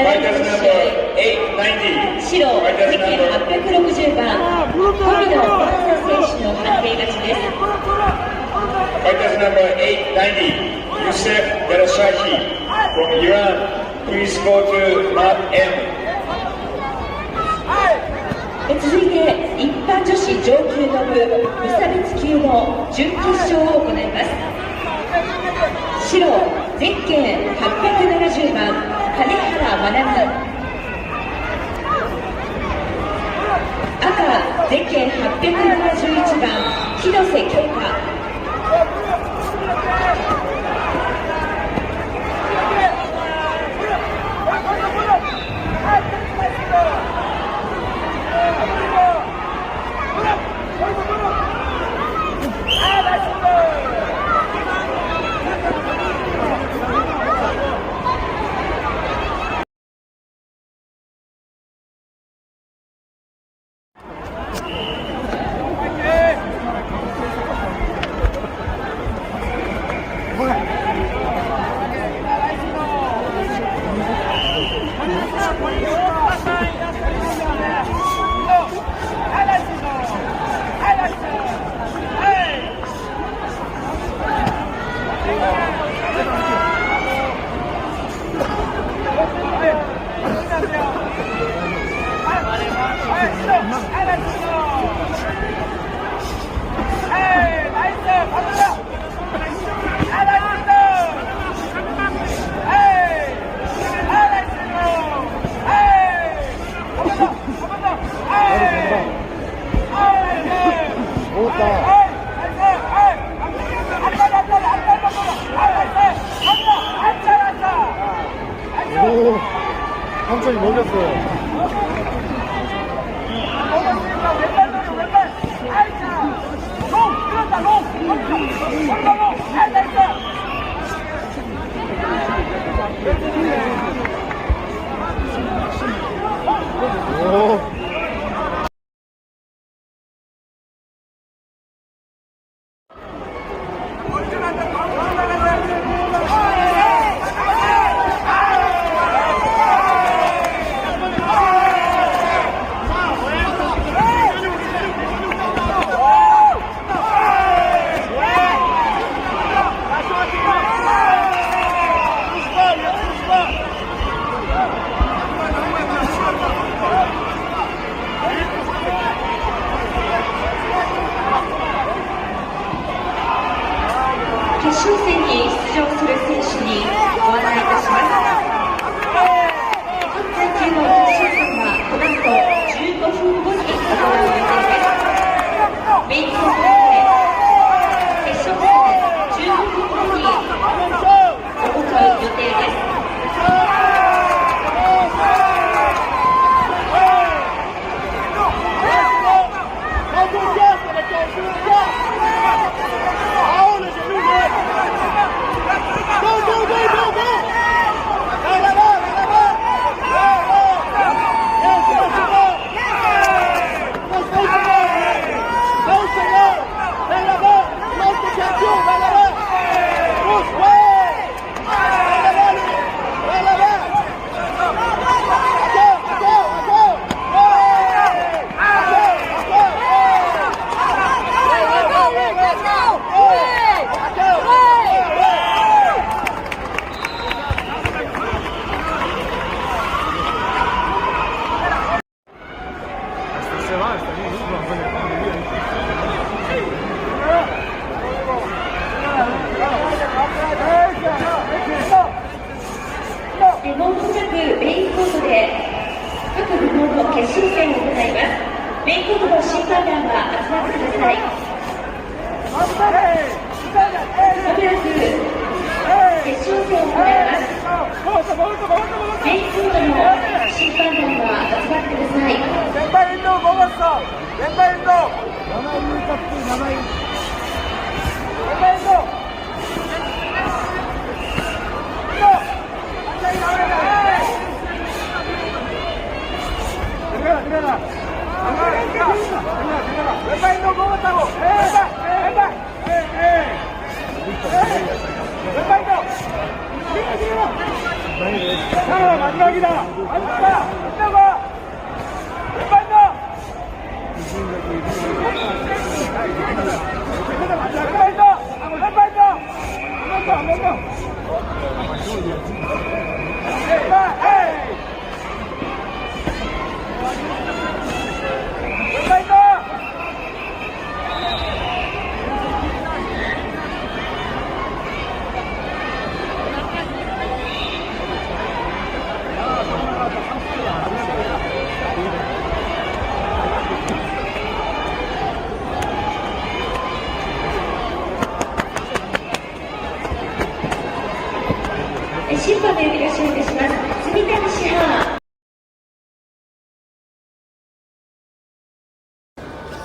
ただき白860番富野万佐選手の判定勝ちですファイターズナンバー890ユセフ・ラヒ from Iran please go to Mark M 続いて一般女子上級の部無差別級の準決勝を行います白ゼッケン870番谷原学赤ゼッケン871番広瀬恵太先輩遠藤5月と。 審判の呼び出しをいたします住谷支配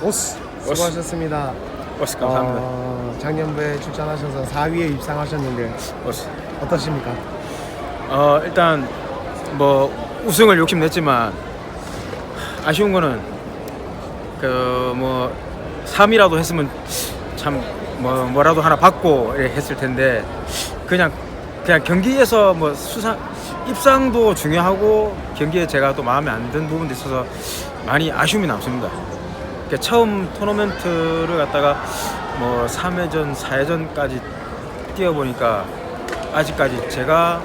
오스. 수고하셨습니다. 오스 감사합니다. 어, 작년부에 출전하셔서 4위에 입상하셨는데 오스. 어떠십니까? 어 일단 뭐 우승을 욕심냈지만 아쉬운 거는 그 뭐 3위라도 했으면 참 뭐 뭐라도 하나 받고 이렇게 했을 텐데 그냥 그냥 경기에서 뭐 수상 입상도 중요하고 경기에 제가 또 마음에 안 든 부분도 있어서 많이 아쉬움이 남습니다. 그러니까 처음 토너먼트를 갖다가 뭐 3회전, 4회전까지 뛰어보니까 아직까지 제가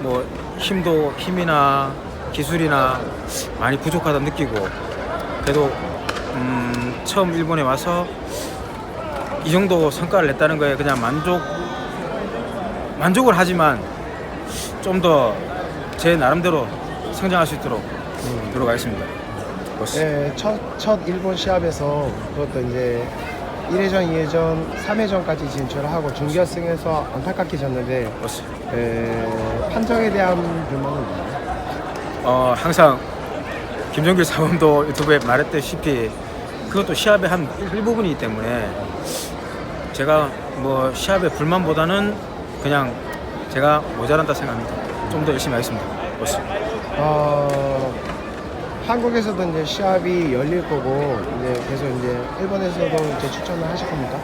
뭐 힘도 힘이나 기술이나 많이 부족하다 느끼고 그래도 음 처음 일본에 와서 이 정도 성과를 냈다는 거에 그냥 만족 만족을 하지만 좀 더 제 나름대로 성장할 수 있도록 노력하겠습니다. 보스. 네, 첫, 첫 일본 시합에서 그것도 이제 1회전, 2회전, 3회전까지 진출하고 준결승에서 안타깝게 졌는데. 에, 판정에 대한 불만은? 어 항상 김정길 사범도 유튜브에 말했다시피 그것도 시합의 한 일부분이기 때문에 제가 뭐 시합의 불만보다는 그냥 제가 모자란다 생각합니다. 좀 더 열심히 하겠습니다. 멋있. 어, 한국에서도 이제 시합이 열릴 거고 이제 계속 이제 일본에서도 이제 추천을 하실 겁니까?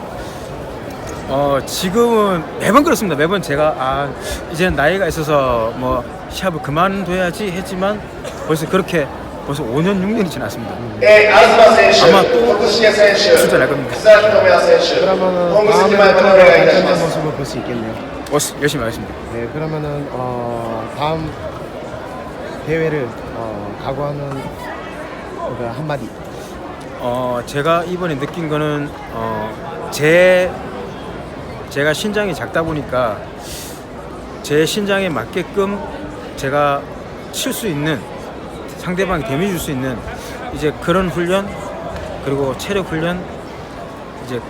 어 지금은 매번 그렇습니다. 매번 제가 아 이제 나이가 있어서 뭐 시합을 그만둬야지 했지만 벌써 그렇게 벌써 5년 6년이 지났습니다. 네, 아마 또 출전할 겁니다. 그러면 다음에 또 발전된 모습을 볼 수 있겠네요. 보스 열심히 하겠습니다. 네, 그러면은 어, 다음 대회를 어, 각오하는 그 한마디. 어 제가 이번에 느낀 거는 어 제 제가 신장이 작다 보니까 제 신장에 맞게끔 제가 칠 수 있는 상대방이 데미지 줄 수 있는 이제 그런 훈련 그리고 체력 훈련 이제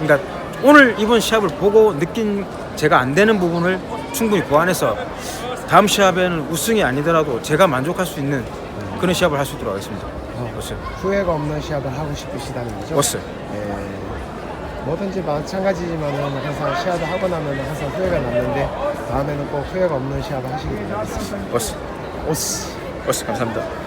그러니까 오늘 이번 시합을 보고 느낀 제가 안 되는 부분을 충분히 보완해서 다음 시합에는 우승이 아니더라도 제가 만족할 수 있는 그런 시합을 할 수 있도록 하겠습니다. 보스. 후회가 없는 시합을 하고 싶으시다는 거죠? 보스. 네, 뭐든지 마찬가지지만은 항상 시합을 하고 나면 항상 후회가 남는데 다음에는 꼭 후회가 없는 시합을 하시길 바라겠습니다. 보스. 오스. 보스 감사합니다.